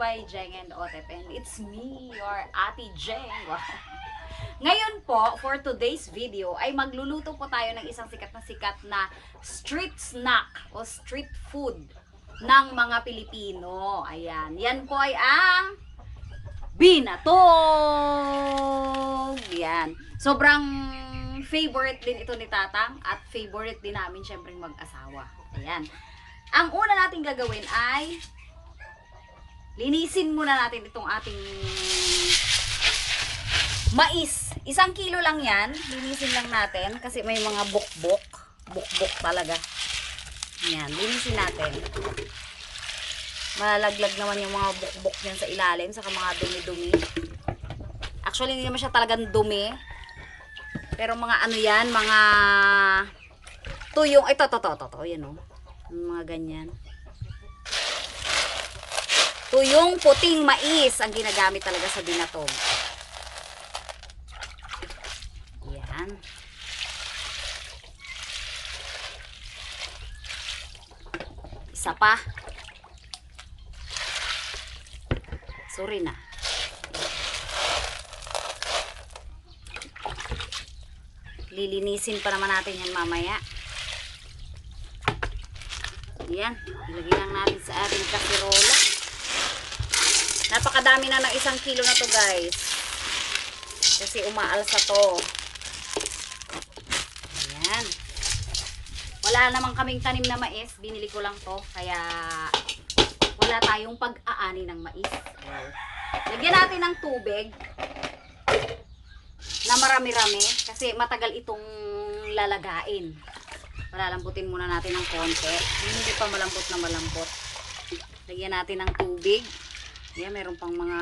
by Jeng and Otep and it's me, your Ate Jeng. Ngayon po, for today's video, ay magluluto po tayo ng isang sikat na sikat na street snack o street food ng mga Pilipino. Ayan, yan po ay ang binatog. Yan. Sobrang favorite din ito ni Tatang at favorite din namin syempre mag-asawa. Ayan. Ang una natin gagawin ay linisin muna natin itong ating mais. Isang kilo lang yan. Linisin lang natin kasi may mga bukbok. Bukbok talaga. Yan. Linisin natin. Malalaglag naman yung mga bukbok niyan sa ilalim saka mga dumi-dumi. Actually, hindi naman siya talagang dumi. Pero mga ano yan, mga tuyong, ito, to, to, to, to, yan o. Mga ganyan. Tuyong puting mais ang ginagamit talaga sa binatog. Yan. Isa pa. Sorry na. Lilinisin pa naman natin yan mamaya. Yan. Ilagay lang natin sa ating kasirola. Napakadami na ng isang kilo na to guys. Kasi umaalsa to. Ayan. Wala namang kaming tanim na mais. Binili ko lang to. Kaya wala tayong pag-aani ng mais. Lagyan natin ng tubig na marami-rami kasi matagal itong lalagain. Palalambutin muna natin ng konti. Hindi pa malambot na malambot. Lagyan natin ng tubig. Yan, meron pang mga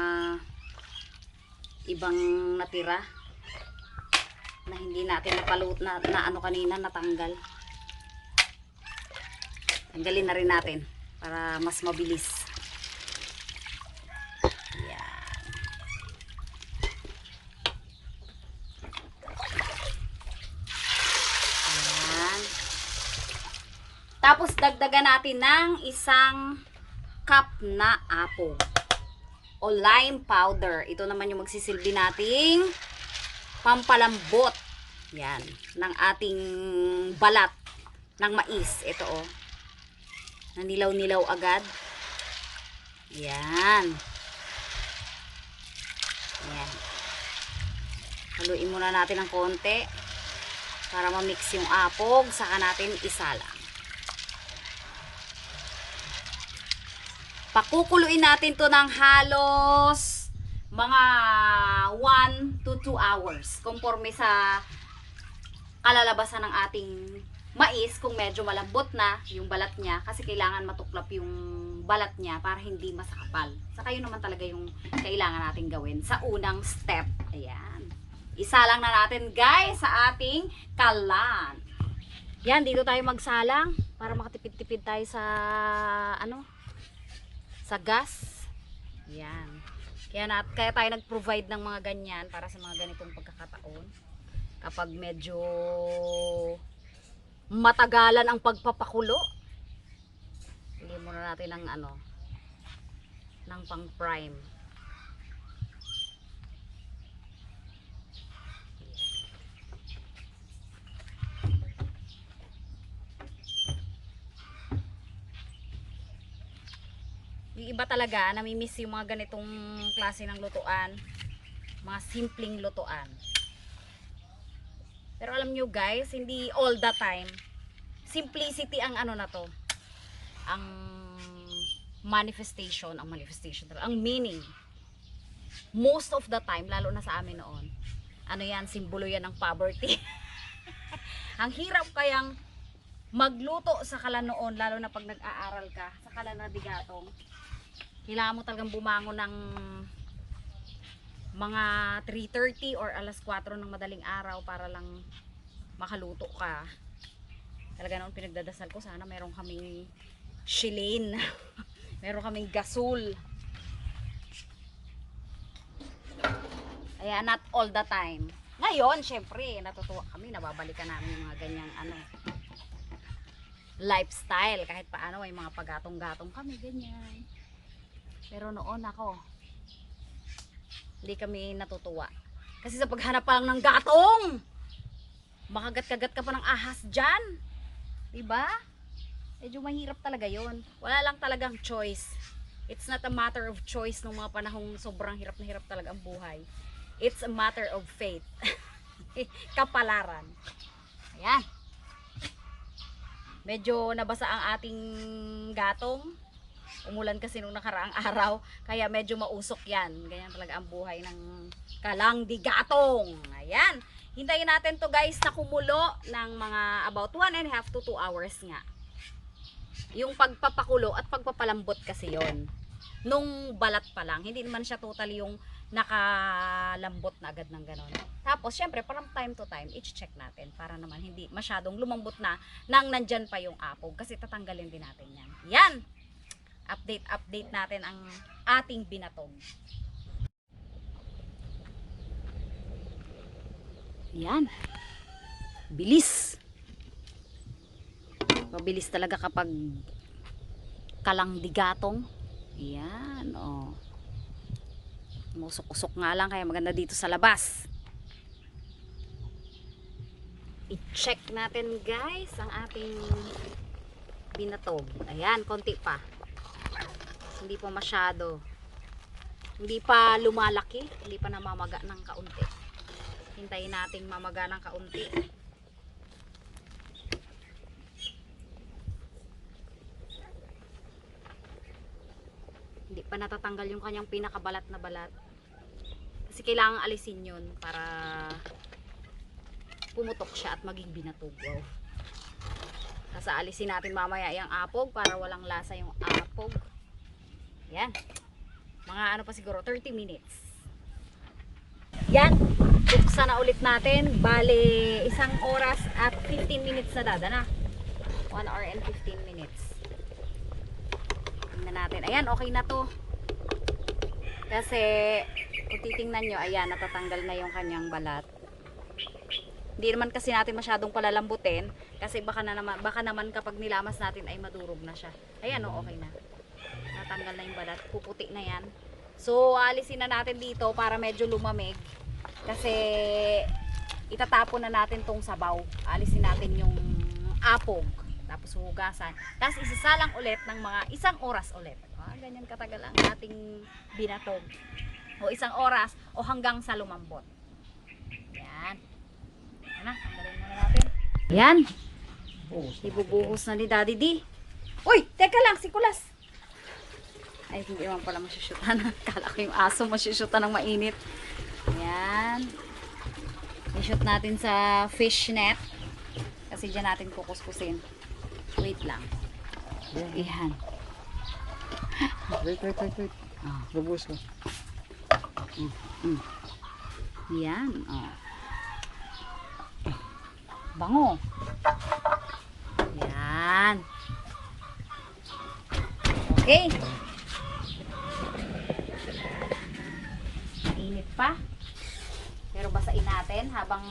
ibang natira na hindi natin napalut na, na ano kanina natanggal. Tanggalin na rin natin para mas mabilis. Tapos dagdagan natin ng isang cup na apple o lime powder. Ito naman yung magsisilbi nating pampalambot. Yan. Ng ating balat ng mais. Ito oh. Nanilaw-nilaw agad. Yan. Yan. Haluin muna natin ng konti para ma-mix yung apog. Saka natin isalang. Pakukuluin natin to ng halos mga 1 to 2 hours. Conforme sa kalalabasan ng ating mais kung medyo malambot na yung balat niya kasi kailangan matuklap yung balat niya para hindi masakapal. Saka yun naman talaga yung kailangan natin gawin sa unang step. Ayan. Isa lang na natin guys sa ating kalan. Yan, dito tayo magsalang para makatipid-tipid tayo sa ano, sa gas. Yan. Kaya, na, kaya tayo nag-provide ng mga ganyan para sa mga ganitong pagkakataon. Kapag medyo matagalan ang pagpapakulo, hindi muna natin ng ano, ng pang Yung iba talaga, namimiss yung mga ganitong klase ng lutuan. Mga simpleng lutuan. Pero alam nyo guys, hindi all the time. Simplicity ang ano na to. Ang manifestation, ang manifestation, ang meaning. Most of the time, lalo na sa amin noon, ano yan, simbolo yan ng poverty. ang hirap kayang magluto sa kala noon, lalo na pag nag-aaral ka, sa kala na digatong kailangan mo talagang bumangon ng mga 3.30 or alas 4 ng madaling araw para lang makaluto ka. Talaga noon pinagdadasal ko, sana meron kaming shilin. meron kaming gasol. Kaya not all the time. Ngayon, syempre, natutuwa kami, nababalikan namin yung mga ganyang ano, lifestyle. Kahit paano, may mga pagatong-gatong kami, ganyan. Pero noon ako, hindi kami natutuwa. Kasi sa paghanap pa lang ng gatong, makagat-kagat ka pa ng ahas dyan. Diba? Medyo mahirap talaga yon. Wala lang talagang choice. It's not a matter of choice nung mga panahong sobrang hirap na hirap talaga ang buhay. It's a matter of fate. Kapalaran. Ayan. Medyo nabasa ang ating gatong. Umulan kasi nung nakaraang araw. Kaya medyo mausok yan. Ganyan talaga ang buhay ng kalangdi gatong. Ayan. Hintayin natin to guys na kumulo ng mga about 1 and a half to 2 hours nga. Yung pagpapakulo at pagpapalambot kasi yon Nung balat pa lang. Hindi naman siya totally yung nakalambot na agad ng ganon. Tapos, syempre, from time to time, i-check natin para naman hindi masyadong lumambot na nang nandyan pa yung apog. Kasi tatanggalin din natin yan. Yan! Update, update natin ang ating binatog. Yan. Bilis. Mabilis talaga kapag kalangdigatong. Yan, oh. Musok-usok nga lang kaya maganda dito sa labas. I-check natin guys ang ating binatog. Ayan, konti pa. Hindi pa masyado. Hindi pa lumalaki. Hindi pa namamaga ng kaunti. Hintayin nating mamaga ng kaunti. Hindi pa natatanggal yung kanyang pinakabalat na balat. Kasi kailangan alisin yun para pumutok siya at maging binatog. Wow. Tapos alisin natin mamaya yung apog para walang lasa yung apog. Yan. Mga ano pa siguro, 30 minutes. Yan. Buksan na ulit natin. Bale, isang oras at 15 minutes na dada na. 1 hour and 15 minutes. Tingnan natin. Ayan, okay na to. Kasi, kung titingnan nyo, ayan, natatanggal na yung kanyang balat. Hindi naman kasi natin masyadong palalambutin kasi baka na naman baka naman kapag nilamas natin ay madurog na siya. Ayan oh, okay na. Natanggal na yung balat, puputi na 'yan. So alisin na natin dito para medyo lumamig kasi itatapon na natin tong sabaw. Alisin natin yung apog tapos hugasan. Tapos isasalang ulit ng mga isang oras ulit. Ah, ganyan katagal ang ating binatog. O isang oras o hanggang sa lumambot. Yan. Ano, tanggalin muna natin. Yan. Ibubuhos na ni Daddy D. Uy, teka lang, si Kulas. Ay, hindi naman pala masyushutan. Kala ko yung aso masyushutan ng mainit. Yan. I-shoot natin sa fish net. Kasi dyan natin kukuskusin. Wait lang. Yan. Wait, wait, wait, wait. Ah. Lubos ko. Yan. Oh. Bango. Yan. Okay. Mainit pa. Pero basain natin habang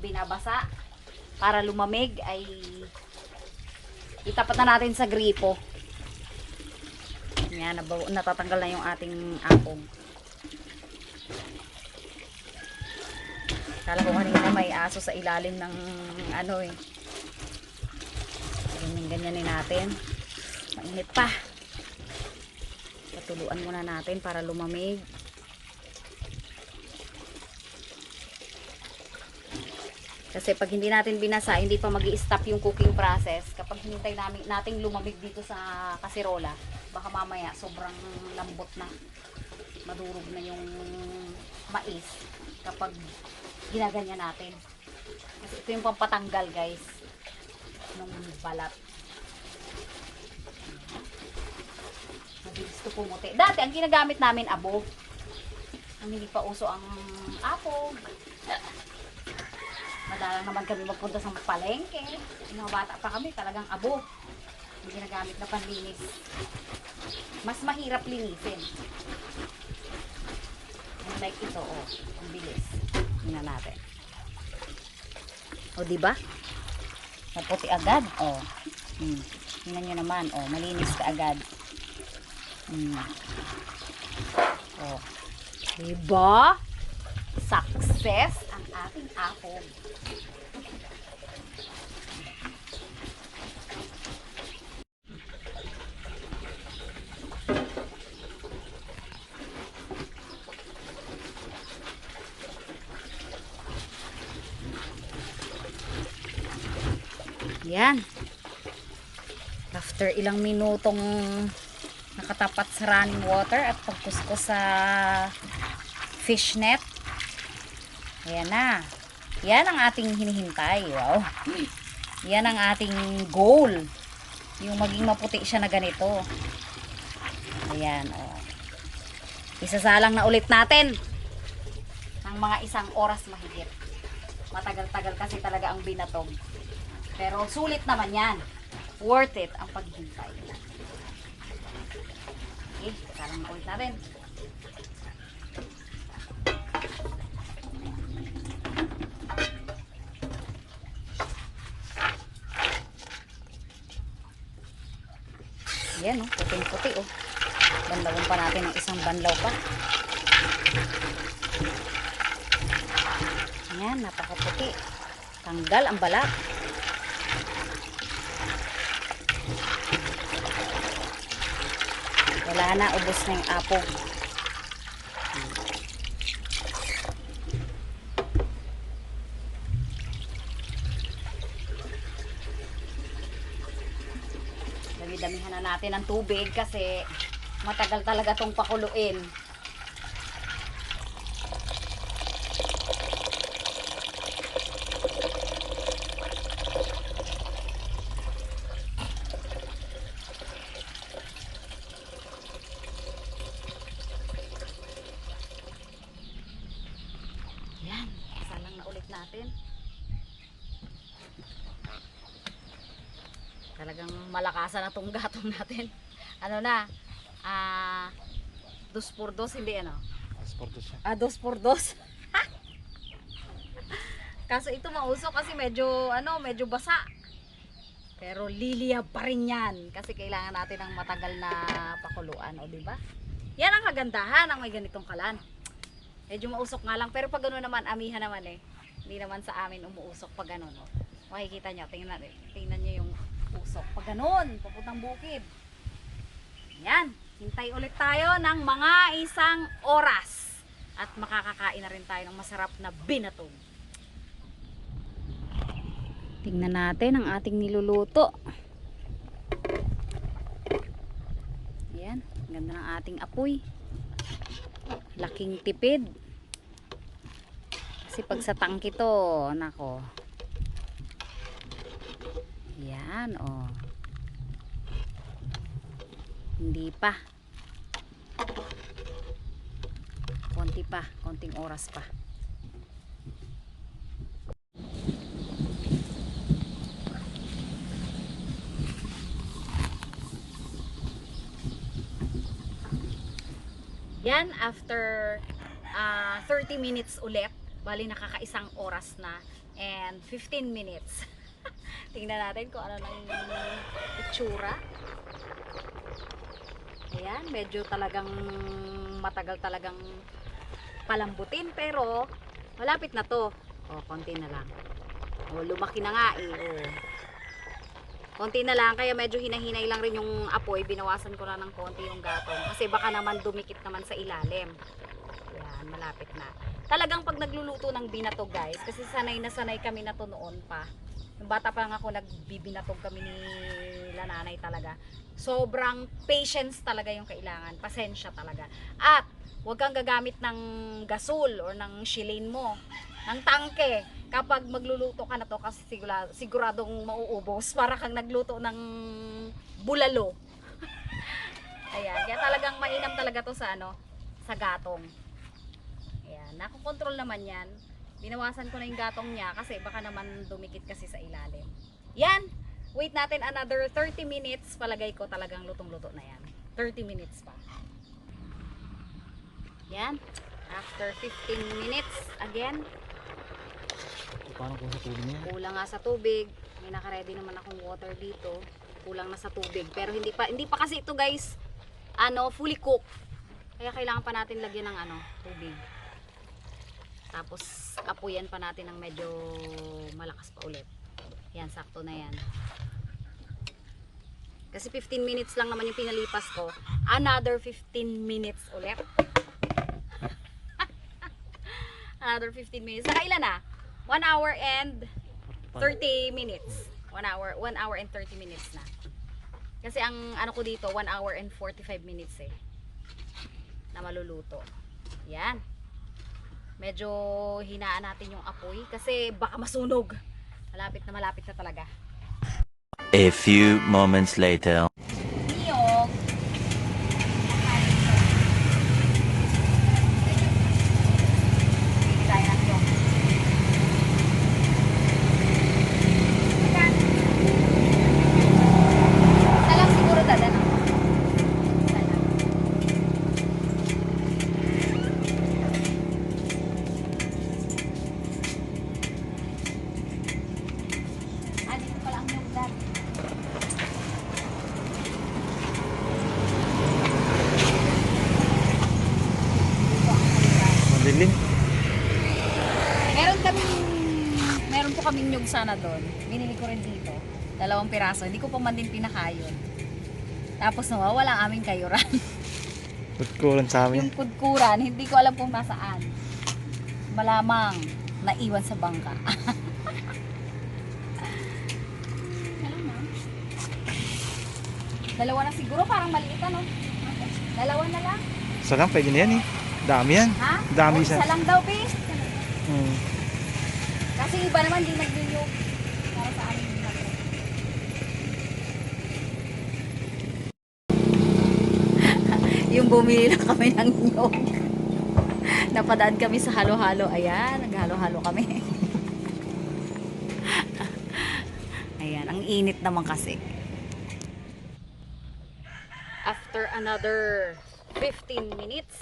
binabasa para lumamig ay itapat na natin sa gripo. Yan, natatanggal na yung ating apong. Kala ko kanina may aso sa ilalim ng ano eh. Ganyan ganyanin natin. Mainit pa. Patuluan muna natin para lumamig. Kasi pag hindi natin binasa, hindi pa mag stop yung cooking process. Kapag hinintay namin, nating lumamig dito sa kaserola, baka mamaya sobrang lambot na. Madurog na yung mais kapag ginaganyan natin. Kasi ito yung pampatanggal guys ng balat. Mabilis to pumuti. Dati ang ginagamit namin abo. Ang hindi pa uso ang apog. Madalang naman kami magpunta sa palengke. Mga bata pa kami, talagang abo. Ang ginagamit na panlinis. Mas mahirap linisin. Unlike ito, oh. Ang bilis. Tingnan natin. O, di ba? Maputi agad, oh. Hmm. Tingnan nyo naman, oh. Malinis ka agad. Hmm. Oh. Diba? Success ating apple. Yan. After ilang minutong nakatapat sa running water at pagkuskus sa fish net. Ayan na. Yan ang ating hinihintay. Wow. Yan ang ating goal. Yung maging maputi siya na ganito. Ayan, oh. Isasalang na ulit natin ng mga isang oras mahigit. Matagal-tagal kasi talaga ang binatog. Pero sulit naman yan. Worth it ang paghihintay. Okay, salang na ulit natin. Yan oh, puting-puti oh. Banlawin pa natin ng isang banlaw pa. Yan, napakaputi. Tanggal ang balat. Wala na, ubos na yung apog. Dami-damihan na natin ng tubig kasi matagal talaga tong pakuluin. Yan, salang na ulit natin. Talagang malakasan na tong gatong natin. Ano na? Ah, dos por dos, hindi ano? Asporto siya. Ah, dos por dos. Kaso ito mausok kasi medyo, ano, medyo basa. Pero liliyab pa rin yan. Kasi kailangan natin ng matagal na pakuluan, o di ba? Yan ang kagandahan ng may ganitong kalan. Medyo mausok nga lang. Pero pag gano'n naman, amihan naman eh. Hindi naman sa amin umuusok pag gano'n. No? Makikita nyo, tingnan, tingnan usok. Pag gano'n, papuntang bukid. Yan. Hintay ulit tayo ng mga isang oras. At makakakain na rin tayo ng masarap na binatog. Tingnan natin ang ating niluluto. Yan. Ganda ng ating apoy. Laking tipid. Kasi pag sa tangki to, nako. Yan, oh. Hindi pa. Konti pa, konting oras pa. Yan, after ah, 30 minutes ulit, bali nakakaisang oras na and 15 minutes. Tingnan natin kung ano nang itsura. Ayan, medyo talagang matagal talagang palambutin pero malapit na to. O, konti na lang. O, lumaki na nga eh. O. Konti na lang, kaya medyo hinahinay lang rin yung apoy. Binawasan ko lang ng konti yung gatong. Kasi baka naman dumikit naman sa ilalim. Yan, malapit na. Talagang pag nagluluto ng binatog guys, kasi sanay na sanay kami na to noon pa. Yung bata pa lang ako, nagbibinatog kami ni nanay talaga. Sobrang patience talaga yung kailangan. Pasensya talaga. At, huwag kang gagamit ng gasol or ng shilin mo. Ng tangke. Kapag magluluto ka na to, kasi sigura, siguradong mauubos. Para kang nagluto ng bulalo. Ayan. Kaya talagang mainam talaga to sa ano, sa gatong. Ayan. Nakokontrol naman yan. Binawasan ko na yung gatong niya kasi baka naman dumikit kasi sa ilalim. Yan. Wait natin another 30 minutes. Palagay ko talagang lutong-luto na yan. 30 minutes pa. Yan. After 15 minutes, again, Paano kung sa tubig niya? kulang nga sa tubig. May naka-ready naman akong water dito. Kulang na sa tubig. Pero hindi pa hindi pa kasi ito guys ano, fully cooked. Kaya kailangan pa natin lagyan ng ano, tubig. Tapos apuyan pa natin ng medyo malakas pa ulit. Yan, sakto na yan. Kasi 15 minutes lang naman yung pinalipas ko. Another 15 minutes ulit. Another 15 minutes. Saka ilan na? 1 hour and 30 minutes. 1 hour, 1 hour and 30 minutes na. Kasi ang ano ko dito, 1 hour and 45 minutes eh. Na maluluto. Yan. Medyo hinaan natin yung apoy kasi baka masunog. Malapit na malapit na talaga. A few moments later. Niyog. Bili tayo ng niyog. Magkano? Isa lang siguro dada no? Isa lang. Ah, dito pala ang niyog dad. Madilim. Meron kaming meron nyug sana doon. Binili ko rin dito. Dalawang piraso. Hindi ko pa man din pinakayon. Tapos nawawala ang aming kayuran. Tutkulan sa amin. yung kudkuran, hindi ko alam kung nasaan. Malamang naiwan sa bangka. Dalawa na siguro, parang maliit ano. Dalawa na lang. Isa lang, pwede na yan eh. Dami yan. Ha? Dami O, isa. isa lang daw, be. Hmm. Kasi iba naman di nag-renew para sa amin yung bumili na kami ng nyog. Napadaan kami sa halo-halo. Ayan, naghalo-halo kami. Ayan, ang init naman kasi. After another 15 minutes,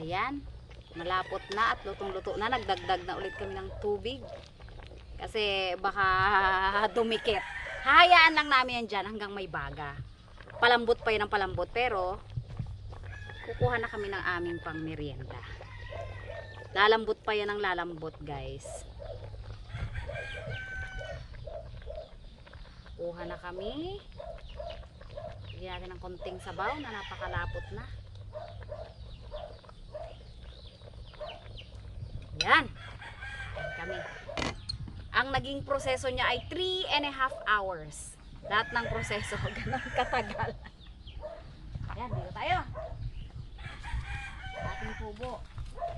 ayan, malapot na at lutong-luto na. Nagdagdag na ulit kami ng tubig. Kasi baka dumikit. Hahayaan lang namin yan dyan hanggang may baga. Palambot pa yun ang palambot. Pero, kukuha na kami ng aming pang merienda. Lalambot pa yan ang lalambot guys. Kuha na kami. Natin ng konting sabaw na napakalapot na. Yan. Kami. Ang naging proseso niya ay 3 and a half hours. Lahat ng proseso, ganun katagal. Yan, dito tayo. Ating kubo.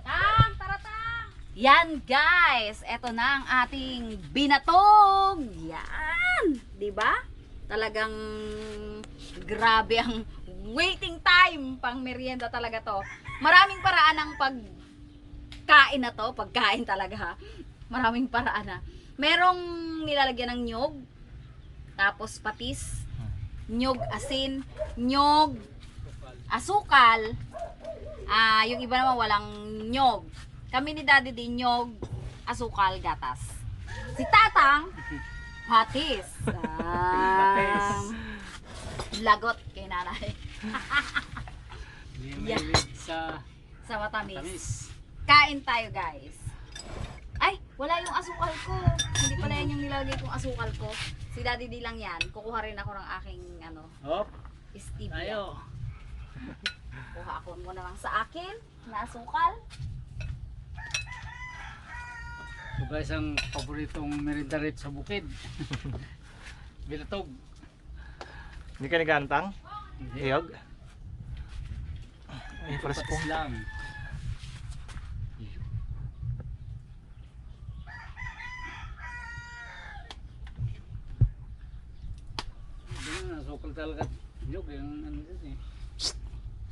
Tang, tara tang! Yan guys, eto na ang ating binatog. Yan, 'di ba? Talagang grabe ang waiting time pang merienda talaga to. Maraming paraan ng pagkain na to, pagkain talaga ha. Maraming paraan na. Merong nilalagyan ng nyog, tapos patis, nyog asin, nyog asukal, ah yung iba naman walang nyog. Kami ni Daddy din nyog, asukal, gatas. Si Tatang, patis. Ah, lagot kay nanay. Hindi Yeah. sa Sa matamis. tamis. Kain tayo guys. Ay, wala yung asukal ko. Hindi pala yan yung nilagay kong asukal ko. Si Daddy D lang yan. Kukuha rin ako ng aking ano, Hop, stevia. tayo. Kuha ako muna lang sa akin na asukal. Ito guys ang paboritong merinda rito sa bukid. Bilatog. Hindi ka nagantang? Iyog? Ay. Patis lang. Nasukal talaga. Joke, yung ano din eh.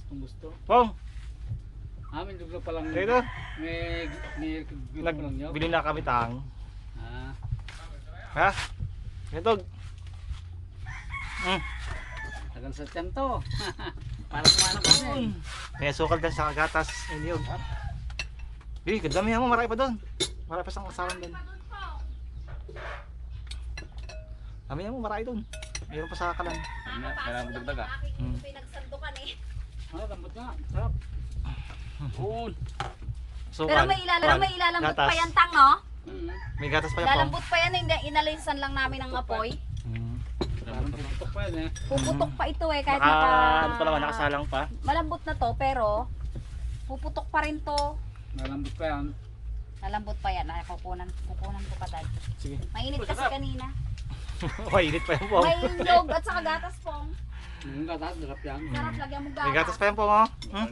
Kung gusto. Pong, Amin juga palang dito. may may gusto palang joke. Nagbili na kami tang. Ah, Ha? Ganitog. Hmm. tagal sa tiyan to. Parang mana pa din. May sukal din sa gatas. Ay, niyog. Bili, kadami mo. Marami pa doon. Marami pa sa kasalan doon. Mamaya mo, marami doon. Mayroon pa sa kalan. Kailangan mo dagdag ah. Hmm. pinagsandukan eh. Ah, lambot nga. Sarap. Oo. So, Pero may ilalam, pero may ilalambot pa yan tang, no? Mm. May gatas pa yan, Pong. Ilalambot pa yan, hindi inalisan lang namin ng apoy. Hmm. Puputok pa yan eh. Puputok pa ito eh, kahit Naka, ano pa naman, nakasalang pa. Malambot na to, pero puputok pa rin to. Nalambot pa yan. Nalambot pa yan. Ay, kukunan, kukunan ko pa dad. Sige. Mainit kasi kanina. Mainit pa yan, Pong. May log at saka gatas pong. Yung gatas, sarap yan. Sarap, lagyan mo gatas. May gatas pa yan, Pong, oh. Hmm?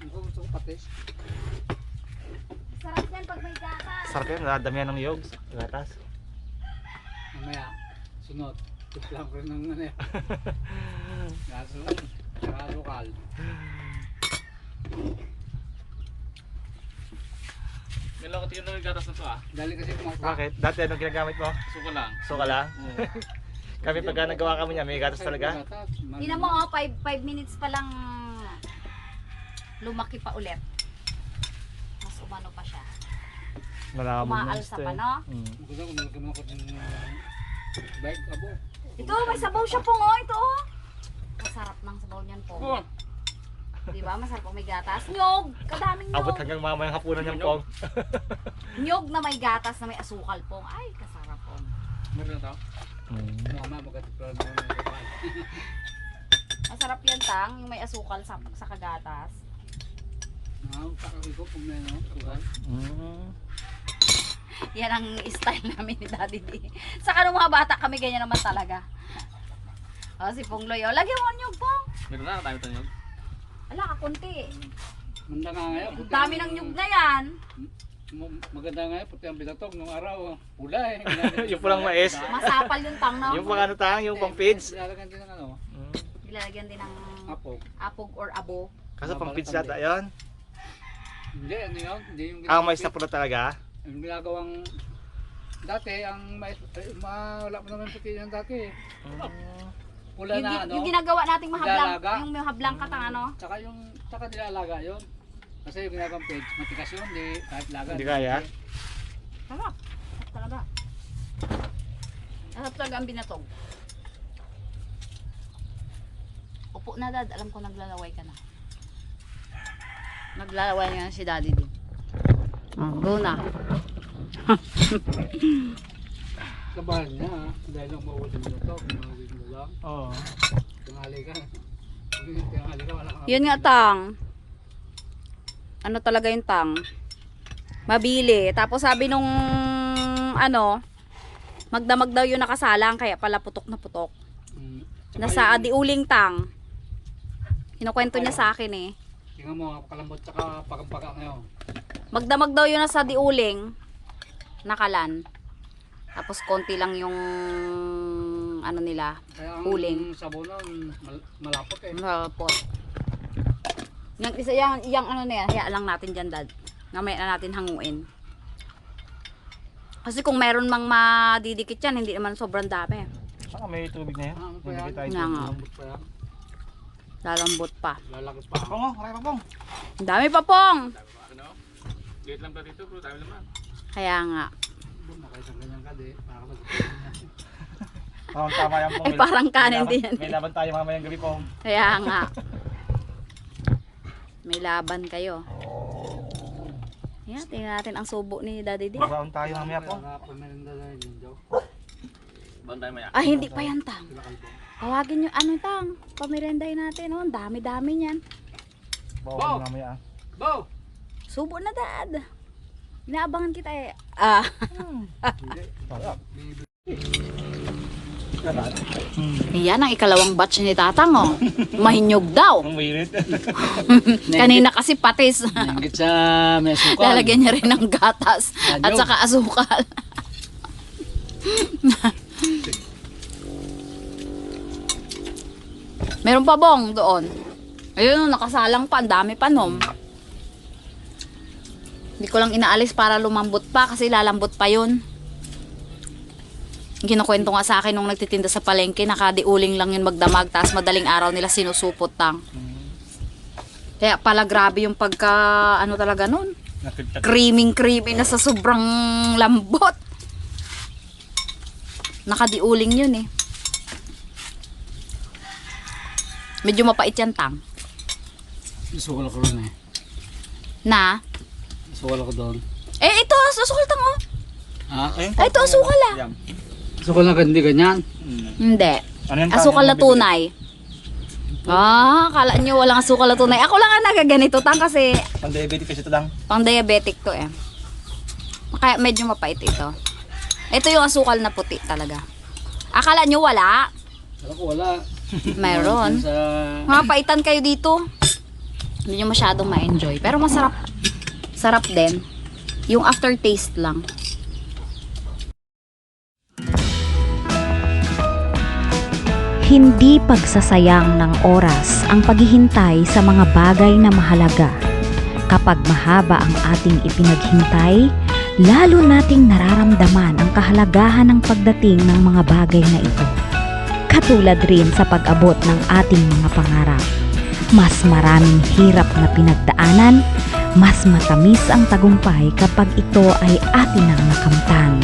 Ako gusto ko patis. Sarap yan pag may gatas. Sarap yan, nadamihan ng yog. Gatas. Mamaya, sunod. Tiplang ko rin ng ano yan. Gaso lang. Saka lokal. May lang tingin na may gatas na to ah. Dali kasi kumaka. Bakit? Dati anong ginagamit mo? Suka lang. So ka lang? Oo. Kami pagka nagawa kami niya, may gatas talaga. Tingnan mo, oh, 5 minutes pa lang lumaki pa ulit. Mas umano pa siya. Malaman mo. Umaalsa pa, no? Abo. Ito, may sabaw siya pong, oh. Ito, oh. Masarap ng sabaw niyan po. Oo. Di ba? Masarap may gatas. Nyog! Kadaming Abot nyog. hanggang mamayang hapunan niyang Pong. Nyog na may gatas na may asukal pong. Ay, kasarap pong. Meron na to? Hmm. Mama magatiplan mo. Masarap yan, tang. Yung may asukal sa, sa kagatas. Now, kakaki ko kung may ano, lokal. Hmm. Yan ang style namin ni Daddy D. Saka nung mga bata kami, ganyan naman talaga. O, si Pong Loy. O, lagyan mo ang nyog, Pong. Meron na, tayo ito nyo. Ala, kakunti. Manda nga ngayon. Ang dami ng nyug na yan. M- Maganda nga puti ang bilatog nung araw. Pula eh. Yung pulang mais. Masapal yung tang, no? Yung pang ano tang, yung pang feeds. Nilalagyan din ng ano, Hmm. Nilalagyan din ng apog. apog or abo. Kaso pang feeds yata yun. Hindi, ano yun? Hindi yung Ah, mais na pula talaga. Yung ginagawang dati, ang mais, eh, ma, wala pa naman puti yan dati. eh. Pula Yung, na ano. yung ginagawa nating mahablang, yung may hablang katang ano. Tsaka yung, tsaka nilalaga yun. Kasi yung ginagawang page, matigas yun, di, kahit laga. Hindi kaya? Sarap. Sarap talaga. Sarap talaga ang binatog. Upo na dad, alam ko naglalaway ka na. Naglalaway nga si daddy din. Oh, go na. Sa bahay niya, ah, dahil lang ito, kumawin mo lang. Oo. Tingali ka. Tingali ka, wala kang Yun nga tang. Ano talaga yung tang? Mabili. Tapos sabi nung ano, magdamag daw yung nakasalang kaya pala putok na putok. Mm. Nasa adiuling tang. Kinukwento niya sa akin eh. Tingnan mo, kalambot tsaka pagampaga ngayon. Magdamag daw yun nasa diuling. Nakalan. Tapos konti lang yung ano nila. Kaya ang Uling. sabunan, mal- malapot eh. Malapot. Yung isa yung, yung ano na yan, hayaan lang natin dyan dad. Ngamaya na natin hanguin. Kasi kung meron mang madidikit yan, hindi naman sobrang dami. Saka may tubig na yan. Ah, ano pa Hindi yan? tayo Nga nga. Malambot pa yan. Lalambot pa. Lalagos pa. Pong, oh, pa pong. Ang dami pa pong! Ano? Liit lang pa dito, pero dami naman. Kaya nga. Doon, nakaisang ganyan ka, di. Para ka Oo, tama yan pong. Ay, parang kanin din yan. May laban tayo mamayang gabi pong. Kaya nga. May laban kayo. Yan, tingnan natin ang subo ni Daddy D. Baon tayo mamaya Joe. Bang tayo maya. Ah, hindi pa yan, Tang. Tawagin nyo, ano, Tang? Pamirendahin natin, oh. Ang dami-dami niyan. Baon mamaya ah. Bo! Subo na, Dad. Inaabangan kita eh. Ah. Hindi. Sarap. Yan ang ikalawang batch ni Tatang, oh. Mahinyog daw. Ang. Kanina kasi patis. Nanggit sa may sukal. Lalagyan niya rin ng gatas at saka asukal. Meron pa bong doon. Ayun, nakasalang pa. Ang dami pa nom. Hindi ko lang inaalis para lumambot pa kasi lalambot pa yun. Kinukwento nga sa akin nung nagtitinda sa palengke, nakadiuling lang yun magdamag, tapos madaling araw nila sinusupot tang. Kaya pala grabe yung pagka, ano talaga nun, Nakitag. creaming creamy na sa sobrang lambot. Nakadiuling yun eh. Medyo mapait yan, Tang. Sukal ako rin eh. Na? Sukal ako doon. Eh, ito, susukal tang oh. Ha? Ayun. Ay, ito, asukal ah. Yam. Sukal na hindi ganyan. Hindi. Ano yan? Asukal na tunay. Ah, kala nyo walang asukal na tunay. Ako lang ang nagaganito, Tang, kasi Pang diabetic kasi ito lang. pang diabetic to eh. Kaya medyo mapait ito. Ito yung asukal na puti talaga. Akala nyo wala? Alam ko wala. Meron. Sa... Mga paitan kayo dito. Hindi nyo masyadong ma-enjoy. Pero masarap. Sarap din. Yung aftertaste lang. Hindi pagsasayang ng oras ang paghihintay sa mga bagay na mahalaga. Kapag mahaba ang ating ipinaghintay, lalo nating nararamdaman ang kahalagahan ng pagdating ng mga bagay na ito. Katulad rin sa pag-abot ng ating mga pangarap. Mas maraming hirap na pinagdaanan, mas matamis ang tagumpay kapag ito ay atin ang nakamtan.